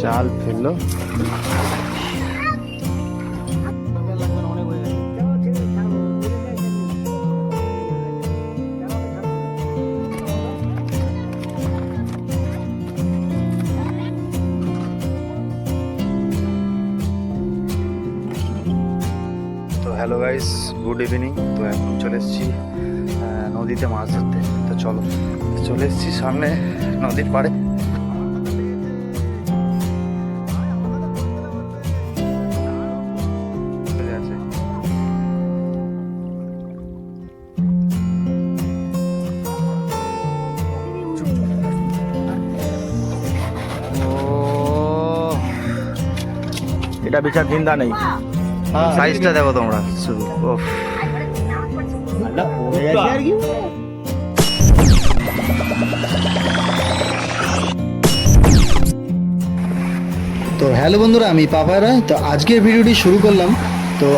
জাল ফেলল। Hello guys good evening তো এখন চলে এসেছি নদীতে মাছ ধরতে। তো চলো, চলে এসেছি সামনে নদীর পাড়ে। এটা বিচার চিন্তা নেই। সাইজটা দেখো তোমরা। শুধু ওফ তো হ্যালো বন্ধুরা আমি পাপা রায়। তো আজকের ভিডিওটি শুরু করলাম। তো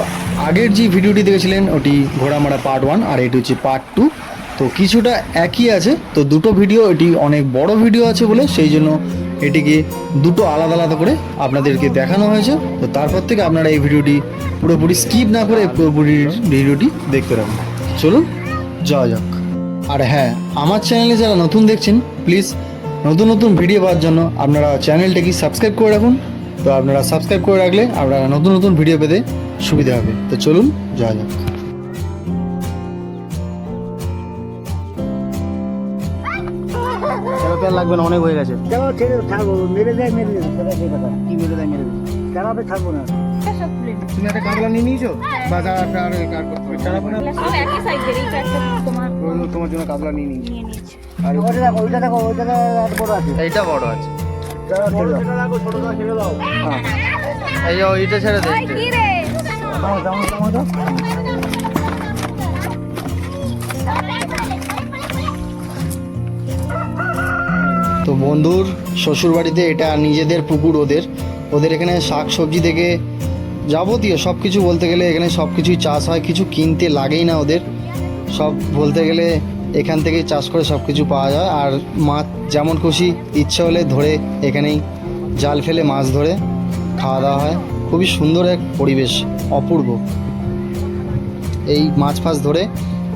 আগের যে ভিডিওটি দেখেছিলেন ওটি ঘোড়ামারা পার্ট ওয়ান আর এটি হচ্ছে পার্ট টু তো কিছুটা একই আছে। তো দুটো ভিডিও এটি অনেক বড় ভিডিও আছে বলে সেই জন্য এটিকে দুটো আলাদা আলাদা করে আপনাদেরকে দেখানো হয়েছে। তো তারপর থেকে আপনারা এই ভিডিওটি পুরোপুরি স্কিপ না করে পুরোপুরি ভিডিওটি দেখতে রাখুন চলুন, যাওয়া যাক। আর হ্যাঁ আমার চ্যানেলে যারা নতুন দেখছেন প্লিজ নতুন নতুন ভিডিও পাওয়ার জন্য আপনারা চ্যানেলটাকে সাবস্ক্রাইব করে রাখুন। তো আপনারা সাবস্ক্রাইব করে রাখলে আপনারা নতুন নতুন ভিডিও পেতে সুবিধা হবে। তো চলুন, যাওয়া যাক। তেল লাগবে না অনেক হয়ে গেছে। চলো ছেড়ে থাকব মেরে দেয় মেরে দেয়। সেটা সেই কথা। কি মেরে দেয় মেরে দেয়? চালাতে থাকব না। তুমি একটা কাবলা নিয়ে নিয়েছো? বাজার আর কার করতে হবে। চালাবো না? সব একই সাইজের এইটা একটা তোমার তোমার জন্য কাবলা নিয়ে নিয়েছি। আর ওইটা দেখো ওইটা দেখো ওইটা বড় আছে। এইটা বড় আছে। দাও। এই যে ছেড়ে দে। ওই কি রে? দাও দাও দাও বন্ধুর শ্বশুরবাড়িতে এটা নিজেদের পুকুর ওদের। ওদের এখানে শাক সবজি থেকে যাবতীয় সব কিছু বলতে গেলে এখানে সব কিছুই চাষ হয়। কিছু কিনতে লাগেই না ওদের। সব বলতে গেলে এখান থেকেই চাষ করে সব কিছু পাওয়া যায়। আর মাছ যেমন খুশি ইচ্ছে হলে ধরে এখানেই জাল ফেলে মাছ ধরে খাওয়া দাওয়া হয়। খুবই সুন্দর এক পরিবেশ, অপূর্ব। এই মাছ ফাছ ধরে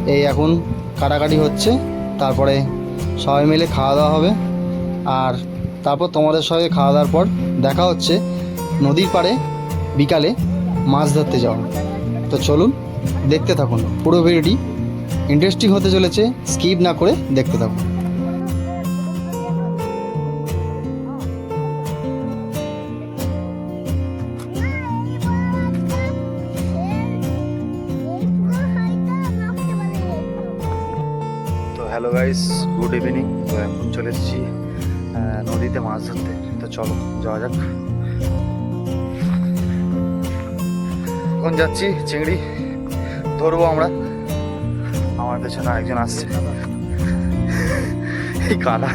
এই এখন কাটাকাটি হচ্ছে। তারপরে সবাই মিলে খাওয়া দাওয়া হবে। আর তারপর তোমাদের সঙ্গে খাওয়া দাওয়ার পর দেখা হচ্ছে নদীর পাড়ে বিকালে মাছ ধরতে যাওয়া। তো চলুন দেখতে থাকুন। পুরো ভিডিওটি ইন্টারেস্টিং হতে চলেছে স্কিপ না করে দেখতে থাকুন। হ্যালো গাইস গুড ইভিনিং তো এখন চলে এসেছি নদীতে মাছ ধরতে। তো চলো, যাওয়া যাক। এখন যাচ্ছি চিংড়ি, ধরবো আমরা। আমার পেছনে আরেকজন আসছে। এই কাদা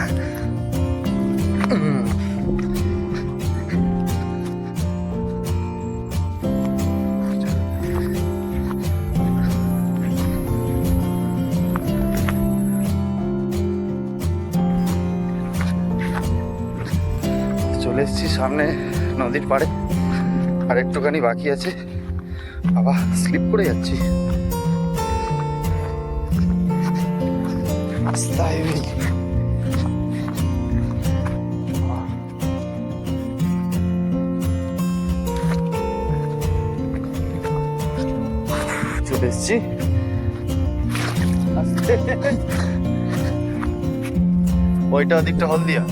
চলে এসেছি সামনে নদীর পাড়ে। আর একটুখানি বাকি আছে। বাবা স্লিপ করে যাচ্ছি। চলে এসছি। ওইটা ওদিকটা হলদিয়া।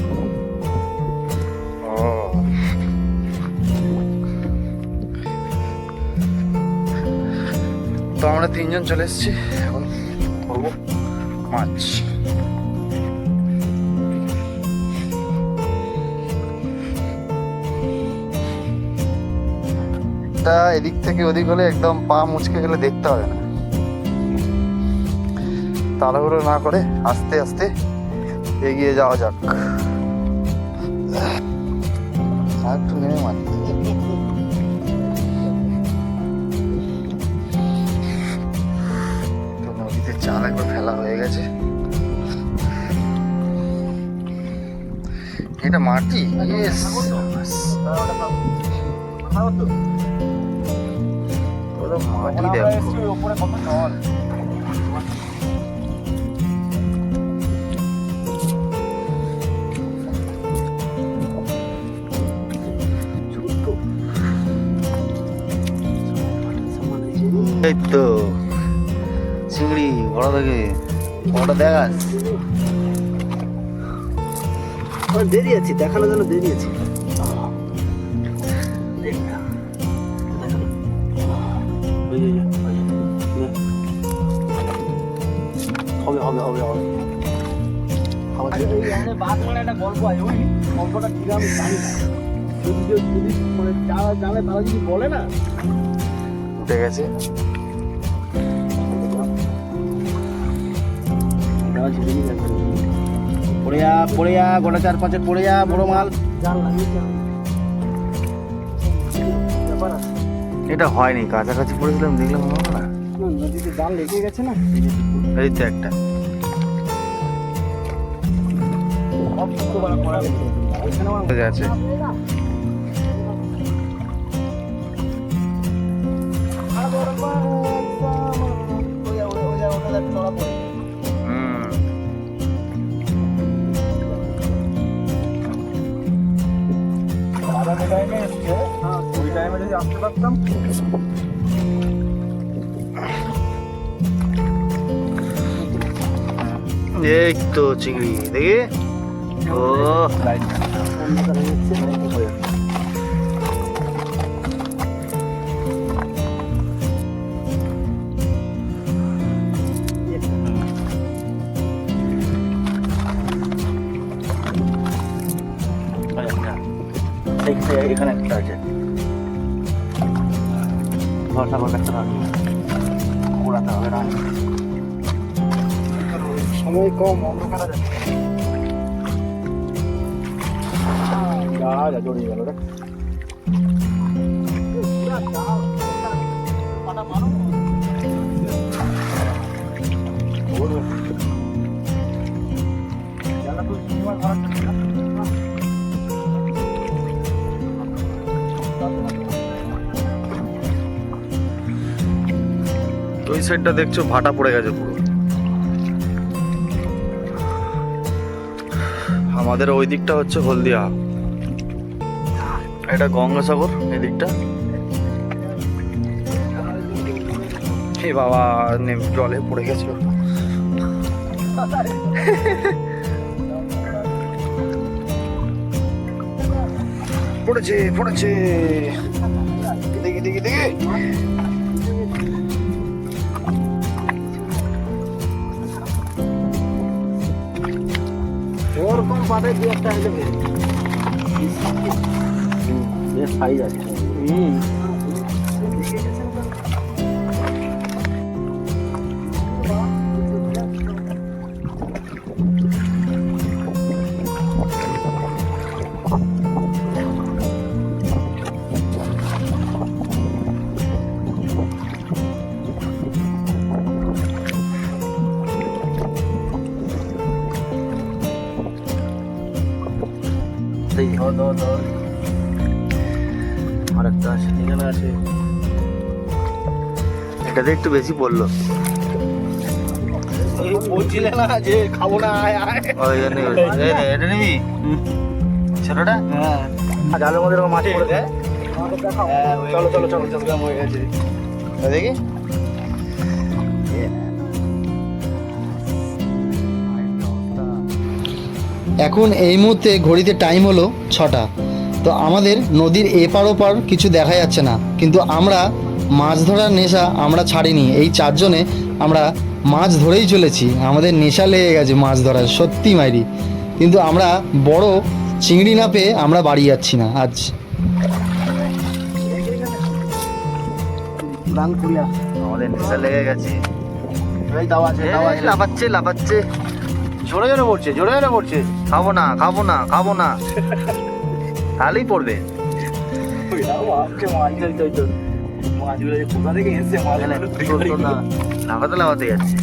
তো আমরা তিনজন চলে এসেছি। এখন ধরবো মাছ। এদিক থেকে ওদিক হলে একদম পা মুচকে গেলে দেখতে হবে না। তাড়াহুড়ো না করে আস্তে আস্তে এগিয়ে যাওয়া যাক। একটু নেমে মারতে চাল একবার ফেলা হয়ে গেছে। এটা মাটি? দেখো। এই তো। চিংড়ি বড় দেখে। বড় দেখাস। দেরি আছে দেখানোর জন্য দেরি আছে। হবে হবে হবে হবে। গল্প আছে ওই গল্পটা কি আমি জানি না। যদি যদি মানে যারা জানে তারা যদি বলে না। উঠে গেছে। পড়ে যা পড়ে যা গোটা চার পাঁচে পড়ে যা বড় মাল। এটা হয়নি কাছাকাছি পড়েছিলাম দেখলাম হলো না। নদীতে জাল লেগে গেছে না। এই তো একটা। আছে। ওই টাইমে যদি আসতে পারতাম এই তো চিংড়ি দেখি ও এখানে একটা আছে ভরসা করে একটা রাখি ওড়াতে হবে না সময় কম অন্ধকার আছে যা যা জড়িয়ে গেল রে ওই সাইডটা দেখছ, ভাটা পড়ে গেছে পুরো। আমাদের ওই দিকটা হচ্ছে হলদিয়া। এটা গঙ্গাসাগর, এই দিকটা। এই বাবা, নেম জলে পড়ে গেছে। পড়েছে পড়েছে। দেখি দেখি দেখি ওরকম পাবে দু একটা হলে বেশ সাইজ আছে। হুম। এখানে আছে এটাতে একটু বেশি পড়ল বলছিলে না যে খাব না আয় আয় ওই হ্যাঁ মাছ পড়ে দেখি এখন এই মুহূর্তে ঘড়িতে টাইম হলো ছটা। তো আমাদের নদীর এপার ওপার কিছু দেখা যাচ্ছে না। কিন্তু আমরা মাছ ধরার নেশা আমরা ছাড়িনি। এই চারজনে আমরা মাছ ধরেই চলেছি। আমাদের নেশা লেগে গেছে মাছ ধরার সত্যি মাইরি। কিন্তু আমরা বড় চিংড়ি না পেয়ে আমরা বাড়ি যাচ্ছি না আজ। আমাদের নেশা লেগে গেছে। লাফাচ্ছে লাফাচ্ছে। জোরে জোরে পড়ছে জোরে জোরে পড়ছে খাব না খাব না খাব না। তাহলেই পড়বে। লাফাতে লাফাতে যাচ্ছে।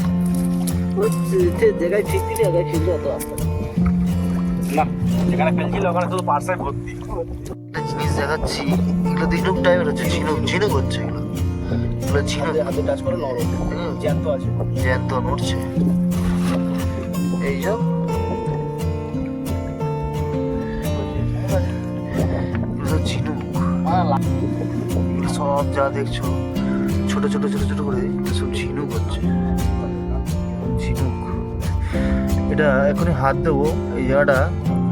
জায়গায় ঠিক দিলে আগে কিন্তু অত আসবে না যেখানে ফেলছিল ওখানে শুধু পার্সায় ভর্তি। একটা জিনিস দেখাচ্ছি এগুলো দিনুক টাইপের হচ্ছে ঝিনুক ঝিনুক হচ্ছে এগুলো। এগুলো ঝিনুক হাতে টাচ করে নরম। জ্যান্ত আছে। জ্যান্ত নড়ছে। এই সব যা দেখছ ছোট ছোট ছোট ছোট করে এগুলো সব ঝিনুক হচ্ছে। ঝিনুক। এটা এখনই হাত দেবো এই জায়গাটা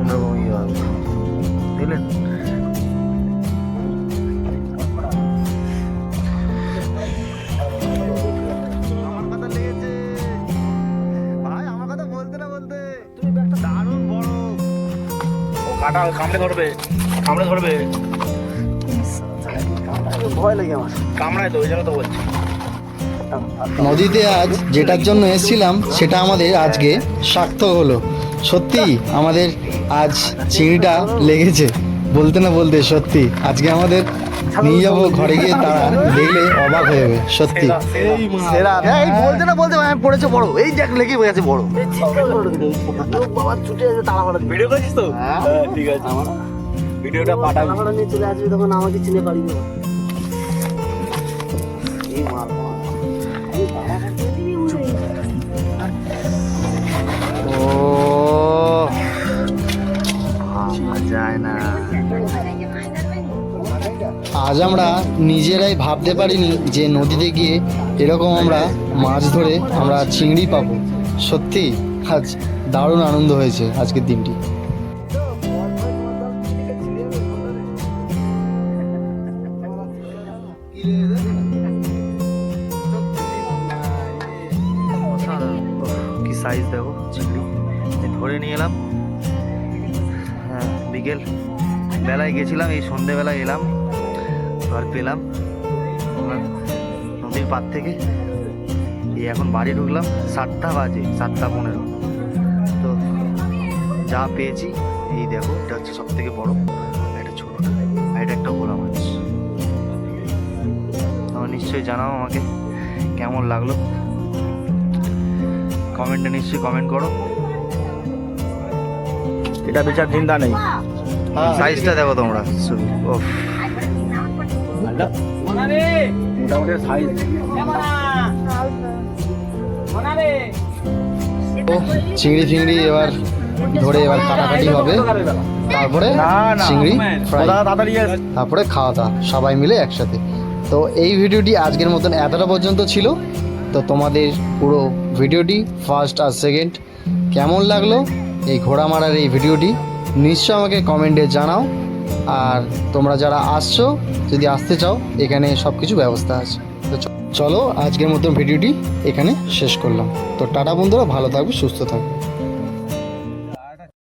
অন্যরকম ইয়ে হবে। দেখলেন? আমার কথা আমার কথা বলতে না বলতে। তুমি বড়। কাটা কামড়ে ধরবে কামড়ে ধরবে। ভয় লাগে আমার। কামড়ায় তো ওই জন্য তো বলছি। নদীতে আজ যেটার জন্য এসেছিলাম সেটা আমাদের আজকে সার্থক হলো। সত্যি আমাদের আজ চিংড়িটা লেগেছে। বলতে না বলতে সত্যি আজকে আমাদের নিয়ে যাব ঘরে গিয়ে তারা দেখলে অবাক হয়ে যাবে সত্যি। সেরা এই বলতে না বলতে আমি পড়েছে বড়। এই দেখ লেগে গেছে বড়। বাবা ছুটে ফাড়া ভিডিও করেছিস তো? হ্যাঁ। ঠিক আছে। ভিডিওটা পাঠাবি। নিয়ে চলে আসবি তখন আমাকে চিনে পারবি না। ও যায় না আজ আমরা নিজেরাই ভাবতে পারিনি যে নদীতে গিয়ে এরকম আমরা মাছ ধরে আমরা চিংড়ি পাবো। সত্যি আজ দারুণ আনন্দ হয়েছে আজকের দিনটি। বিকেল বেলায় গেছিলাম, এই সন্ধেবেলায় এলাম আর পেলাম নদীর পার থেকে। এই এখন বাড়ি ঢুকলাম, সাতটা বাজে, সাতটা পনেরো। তো যা পেয়েছি, এই দেখো, এটা হচ্ছে সব থেকে বড় ছোটটা আর এটা একটা ভোলা মাছ। নিশ্চয়ই জানাও আমাকে, কেমন লাগল? কমেন্টে নিশ্চয়ই কমেন্ট করো। এটা বেচার চিন্তা নেই। সাইজটা দেখো তোমরা ও মোটামুটি সাইজ চিংড়ি ফিংড়ি এবার ধরে এবার কাটাকাটি হবে। তারপরে না না। চিংড়ি ফ্রাই। তারপরে খাওয়া দাওয়া সবাই মিলে একসাথে। তো এই ভিডিওটি আজকের মতন এতটা পর্যন্ত ছিল। তো তোমাদের পুরো ভিডিওটি ফার্স্ট আর সেকেন্ড কেমন লাগল এই ঘোড়া মারার এই ভিডিওটি? নিশ্চয় আমাকে কমেন্টে জানাও। আর তোমরা যারা আসছো, যদি আসতে চাও, এখানে সব কিছু ব্যবস্থা আছে। তো চলো, আজকের মতো ভিডিওটি এখানে শেষ করলাম। তো টাটা বন্ধুরা, ভালো থাকবে, সুস্থ থাকবে।